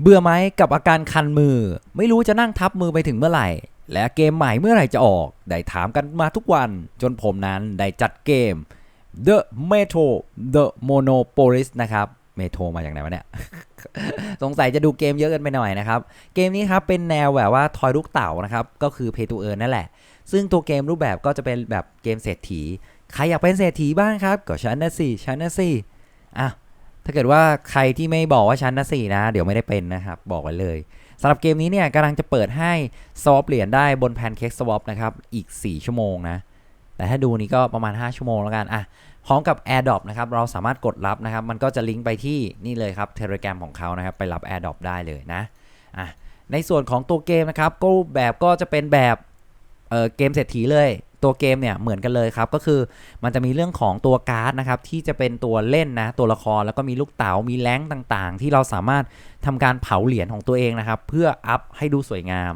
เบื่อไหมกับอาการคันมือ ไม่รู้จะนั่งทับมือไปถึงเมื่อไหร่ และเกมใหม่เมื่อไหร่จะออก ได้ถามกันมาทุกวัน จนผมนั้นได้จัดเกม The Metro The Monopolis นะครับเมโทรมาจากไหนวะเนี่ย สงสัยจะดูเกมเยอะเกินไปหน่อยนะครับ เกมนี้ครับเป็นแนวแบบว่าทอยลูกเต่านะครับ ก็คือ Pay to Earn นั่นแหละ ซึ่งตัวเกมรูปแบบก็จะเป็นแบบเกมเศรษฐี ใครอยากเป็นเศรษฐีบ้างครับ ก็ฉันนะสิฉันนะสิอะาเกิดว่าใครที่ไม่บอกว่าชั้นนะสี่นะ เดี๋ยวไม่ได้เป็นนะครับ บอกไว้เลยสำหรับเกมนี้เนี่ยกำลังจะเปิดให้สวอปเหรียญได้บนแพนเค้กสวอปนะครับอีก 4 ชั่วโมงนะ แต่ถ้าดูนี้ก็ประมาณ 5 ชั่วโมงแล้วกันอะพร้อมกับ AirDrop นะครับเราสามารถกดรับนะครับ มันก็จะลิงก์ไปที่นี่เลยครับ Telegram ของเขานะครับ ไปรับ AirDrop ได้เลยนะอะในส่วนของตัวเกมนะครับก็แบบก็จะเป็นแบบเออเกมเศรษฐีเลย ตัวเกมเนี่ยเหมือนกันเลยครับ ก็คือมันจะมีเรื่องของตัวการ์ดนะครับที่จะเป็นตัวเล่นนะตัวละครแล้วก็มีลูกเต๋ามีแรงต่างๆ ที่เราสามารถทำการเผาเหรียญของตัวเองนะครับ เพื่ออัพให้ดูสวยงาม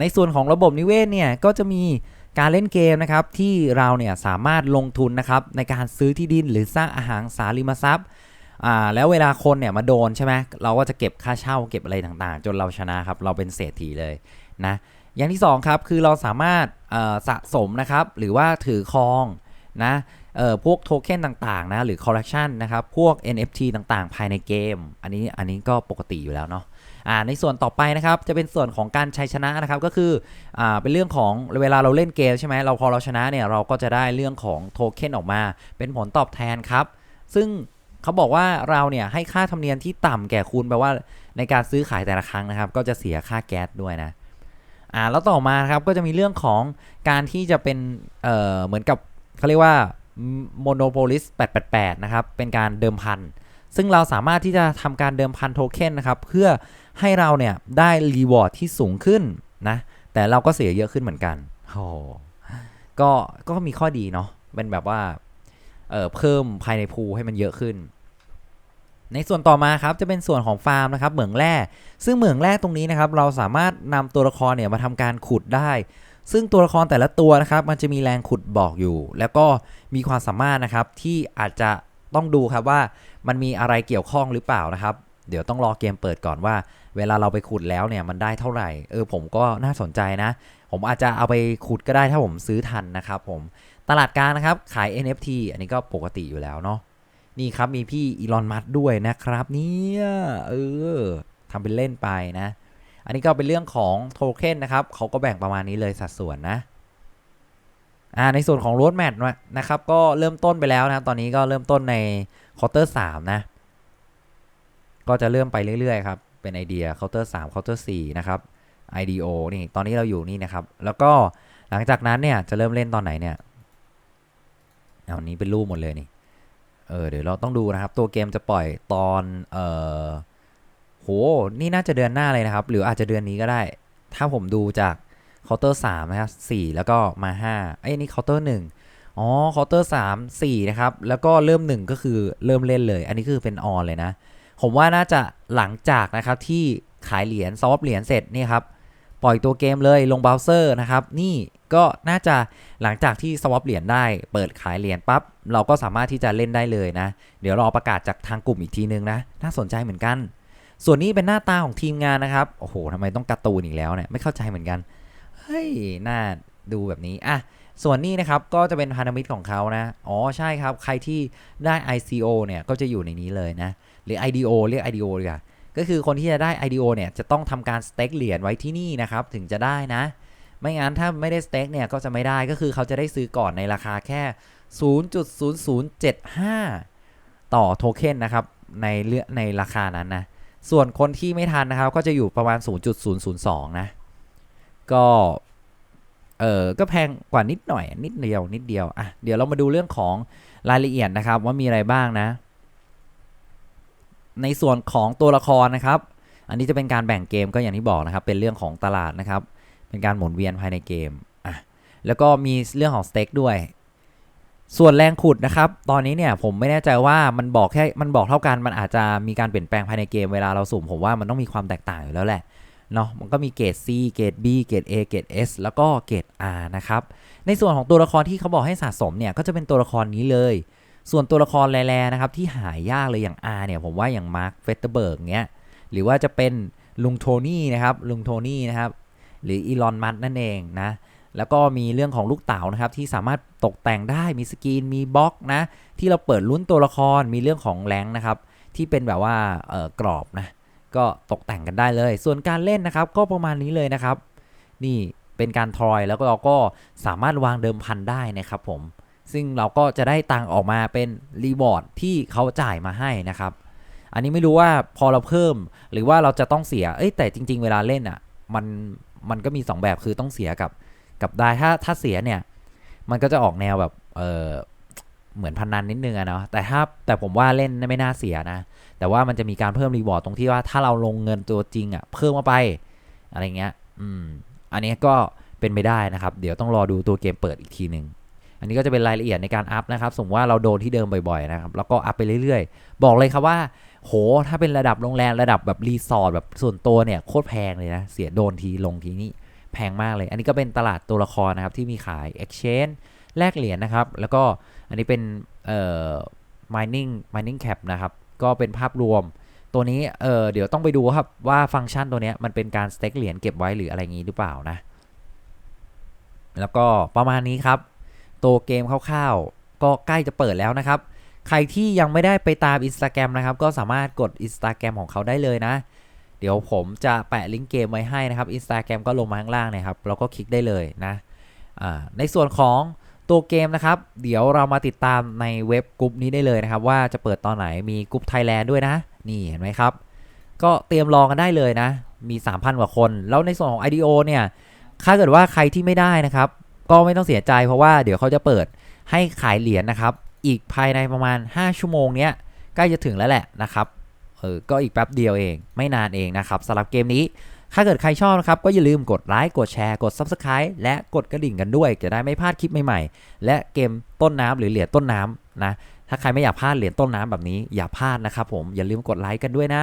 ในส่วนของระบบนิเวศเนี่ยก็จะมีการเล่นเกมนะครับที่เราเนี่ยสามารถลงทุนนะครับในการซื้อที่ดินหรือสร้างอาหารสาริมทรัพย์อ่าแล้วเวลาคนเนี่ยมาโดนใช่ไหมเราก็จะเก็บค่าเช่าเก็บอะไรต่างๆ จนเราชนะครับ เราเป็นเศรษฐีเลยนะ อย่างที่2ครับคือเราสามารถสะสมนะครับหรือว่าถือครองนะพวกโทเค็นต่างๆนะหรือคอลเลกชันนะครับพวก NFT ต่างๆ ภายในเกม อันนี้อันนี้ก็ปกติอยู่แล้วเนาะในส่วนต่อไปนะครับจะเป็นส่วนของการชัยชนะนะครับก็คืออเป็นเรื่องของเวลาเราเล่นเกมใช่ไหมเราพอเราชนะเนี่ยเราก็จะได้เรื่องของโทเค็นออกมา เป็นผลตอบแทนครับ ซึ่งเขาบอกว่าเราเนี่ยให้ค่าธรรมเนียมที่ต่ำแก่คุณแปลว่าในการซื้อขายแต่ละครั้งนะครับ ก็จะเสียค่าแก๊สด้วยนะ อ่าแล้วต่อมาครับก็จะมีเรื่องของการที่จะเป็นเอ่อเหมือนกับเขาเรียกว่า Monopolis 888 นะครับ เป็นการเดิมพัน ซึ่งเราสามารถที่จะทำการเดิมพันโทเค็นนะครับ เพื่อให้เราเนี่ยได้รีวอร์ดที่สูงขึ้นนะ แต่เราก็เสียเยอะขึ้นเหมือนกันโอ้ก็ก็มีข้อดีเนาะเป็นแบบว่าเอ่อเพิ่มภายในพูให้มันเยอะขึ้น ในส่วนต่อมาครับจะเป็นส่วนของฟาร์มนะครับเหมืองแร่ซึ่งเหมืองแร่ตรงนี้นะครับเราสามารถนำตัวละครเนี่ยมาทำการขุดได้ ซึ่งตัวละครแต่ละตัวนะครับมันจะมีแรงขุดบอกอยู่ แล้วก็มีความสามารถนะครับที่อาจจะต้องดูครับว่ามันมีอะไรเกี่ยวข้องหรือเปล่านะครับ เดี๋ยวต้องรอเกมเปิดก่อนว่า เวลาเราไปขุดแล้วเนี่ยมันได้เท่าไหร่เออผมก็น่าสนใจนะ ผมอาจจะเอาไปขุดก็ได้ถ้าผมซื้อทันนะครับผมตลาดกลางนะครับขาย NFT อันนี้ก็ปกติอยู่แล้วเนาะ นี่ครับมีพี่อีลอนมัสด้วยนะครับเนี่ยเออทำเป็นเล่นไปนะ อันนี้ก็เป็นเรื่องของโทเค็นนะครับเขาก็แบ่งประมาณนี้เลยสัดส่วนนะอ่าในส่วนของโรดแมทนะครับก็เริ่มต้นไปแล้วนะครับตอนนี้ก็เริ่มต้นในเคาน์เตอร์3นะ ก็จะเริ่มไปเรื่อยๆครับเป็นไอเดียเคาน์เตอร์3เคาน์เตอร์4นะครับ IDO นี่ตอนนี้เราอยู่นี่นะครับ แล้วก็หลังจากนั้นเนี่ยจะเริ่มเล่นตอนไหนเนี่ยเอานี้เป็นรูปหมดเลยนี่ เออเดี๋ยวเราต้องดูนะครับ ตัวเกมจะปล่อยตอนเออโห นี่น่าจะเดือนหน้าเลยนะครับ หรืออาจจะเดือนนี้ก็ได้ ถ้าผมดูจากเคาน์เตอร์สามนะครับสี่แล้วก็มาห้าไอ้ยนี่เคาน์เตอร์หนึ่งอ๋อเคาน์เตอร์สามสี่นะครับ แล้วก็เริ่มหนึ่งก็คือเริ่มเล่นเลย อันนี้คือเป็นออนเลยนะ ผมว่าน่าจะหลังจากนะครับที่ขายเหรียญซอฟเหรียญเสร็จนี่ครับ ปล่อยตัวเกมเลยลงเบราว์เซอร์นะครับ นี่ก็น่าจะหลังจากที่สวอปเหรียญได้เปิดขายเหรียญปั๊บ เราก็สามารถที่จะเล่นได้เลยนะ เดี๋ยวรอประกาศจากทางกลุ่มอีกทีนึงนะ น่าสนใจเหมือนกัน ส่วนนี้เป็นหน้าตาของทีมงานนะครับ โอ้โหทำไมต้องการ์ตูนอีกแล้วเนี่ยไม่เข้าใจเหมือนกันเฮ้ยน่าดูแบบนี้อะส่วนนี้นะครับก็จะเป็นพันธมิตรของเขานะ อ๋อใช่ครับ ใครที่ได้ ICO เนี่ยก็จะอยู่ในนี้เลยนะ หรือ IDO เรียก IDO ดีกว่า ก็คือคนที่จะได้ IDO เนี่ยจะต้องทำการสเต็กเหรียญไว้ที่นี่นะครับถึงจะได้นะ ไม่งั้นถ้าไม่ได้สเต็กเนี่ยก็จะไม่ได้ก็คือเขาจะได้ซื้อก่อนในราคาแค่ 0.0075 ต่อโทเค็นนะครับในเลือในราคานั้นนะส่วนคนที่ไม่ทันนะครับก็จะอยู่ประมาณ 0.002 นะ ก็เออก็แพงกว่านิดหน่อยนิดเดียวนิดเดียวอะเดี๋ยวเรามาดูเรื่องของรายละเอียดนะครับว่ามีอะไรบ้างนะ ในส่วนของตัวละครนะครับ อันนี้จะเป็นการแบ่งเกมก็อย่างที่บอกนะครับ เป็นเรื่องของตลาดนะครับ เป็นการหมุนเวียนภายในเกมอะแล้วก็มีเรื่องของสเต็กด้วย ส่วนแรงขุดนะครับ ตอนนี้เนี่ยผมไม่แน่ใจว่ามันบอกแค่ มันบอกเท่ากัน มันอาจจะมีการเปลี่ยนแปลงภายในเกมเวลาเราสุ่มผมว่ามันต้องมีความแตกต่างอยู่แล้วแหละเนาะมันก็มีเกรด C เกรด B เกรด A เกรด S แล้วก็เกรด R นะครับ ในส่วนของตัวละครที่เขาบอกให้สะสมเนี่ย ก็จะเป็นตัวละครนี้เลย ส่วนตัวละครแร่ๆนะครับที่หายากเลยอย่าง R เนี่ยผมว่าอย่างมาร์คเฟสเตเบิร์กเนี้ยหรือว่าจะเป็นลุงโทนี่นะครับลุงโทนี่นะครับหรืออีลอนมัสนั่นเองนะแล้วก็มีเรื่องของลูกเต๋านะครับที่สามารถตกแต่งได้มีสกรีนมีบล็อกนะที่เราเปิดลุ้นตัวละครมีเรื่องของแรงนะครับที่เป็นแบบว่าเออกรอบนะก็ตกแต่งกันได้เลย ส่วนการเล่นนะครับก็ประมาณนี้เลยนะครับ นี่เป็นการทรอยแล้วก็เราก็สามารถวางเดิมพันได้นะครับผม ซึ่งเราก็จะได้ตังออกมาเป็นรีวอร์ดที่เขาจ่ายมาให้นะครับ อันนี้ไม่รู้ว่าพอเราเพิ่มหรือว่าเราจะต้องเสีย เอ้ยแต่จริง ๆ เวลาเล่นอะมันมันก็มี 2 แบบคือต้องเสียกับกับได้ถ้าถ้าเสียเนี่ย มันก็จะออกแนวแบบเออเหมือนพนันนิดนึงอะเนาะแต่ถ้าแต่ผมว่าเล่นไม่น่าเสียนะ แต่ว่ามันจะมีการเพิ่มรีวอร์ดตรงที่ว่าถ้าเราลงเงินตัวจริงอะเพิ่มมาไปอะไรเงี้ย อืม อันนี้ก็เป็นไม่ได้นะครับ เดี๋ยวต้องรอดูตัวเกมเปิดอีกทีหนึ่ง อันนี้ก็จะเป็นรายละเอียดในการอัพนะครับ สมมติว่าเราโดนที่เดิมบ่อยๆนะครับ แล้วก็อัพไปเรื่อยๆ บอกเลยครับว่า โห ถ้าเป็นระดับโรงแรมระดับแบบรีสอร์ทแบบส่วนตัวเนี่ยโคตรแพงเลยนะ เสียโดนทีลงทีนี่แพงมากเลย อันนี้ก็เป็นตลาดตัวละครนะครับที่มีขาย exchange แลกเหรียญนะครับ แล้วก็อันนี้เป็นเอ่อ mining mining cap นะครับ ก็เป็นภาพรวม ตัวนี้เออเดี๋ยวต้องไปดูครับว่าฟังก์ชันตัวนี้มันเป็นการสเต็กเหรียญเก็บไว้หรืออะไรงี้หรือเปล่านะ แล้วก็ประมาณนี้ครับ ตัวเกมคร่าวๆ ก็ใกล้จะเปิดแล้วนะครับ ใครที่ยังไม่ได้ไปตาม Instagram นะครับ ก็สามารถกด Instagram ของเขาได้เลยนะ เดี๋ยวผมจะแปะลิงก์เกมไว้ให้นะครับ Instagram ก็ลงมาข้างล่างนะครับแล้วก็คลิกได้เลยนะในส่วนของตัวเกมนะครับ เดี๋ยวเรามาติดตามในเว็บกลุ่มนี้ได้เลยนะครับ ว่าจะเปิดตอนไหนมีกลุ่มไทยแลนด์ด้วยนะ นี่เห็นไหมครับ ก็เตรียมรอกันได้เลยนะ มี 3,000 กว่าคน แล้วในส่วนของ IDO เนี่ยถ้าเกิดว่าใครที่ไม่ได้นะครับ ก็ไม่ต้องเสียใจเพราะว่าเดี๋ยวเขาจะเปิดให้ขายเหรียญนะครับ อีกภายในประมาณ 5 ชั่วโมงเนี้ยใกล้จะถึงแล้วแหละนะครับเออก็อีกแป๊บเดียวเองไม่นานเองนะครับสำหรับเกมนี้ ถ้าเกิดใครชอบนะครับ ก็อย่าลืมกดไลค์กดแชร์กด Subscribe และกดกระดิ่งกันด้วย จะได้ไม่พลาดคลิปใหม่ๆ และเกมต้นน้ำหรือเหรียญต้นน้ำนะถ้าใครไม่อยากพลาดเหรียญต้นน้ำแบบนี้อย่าพลาดนะครับผมอย่าลืมกดไลค์กันด้วยนะ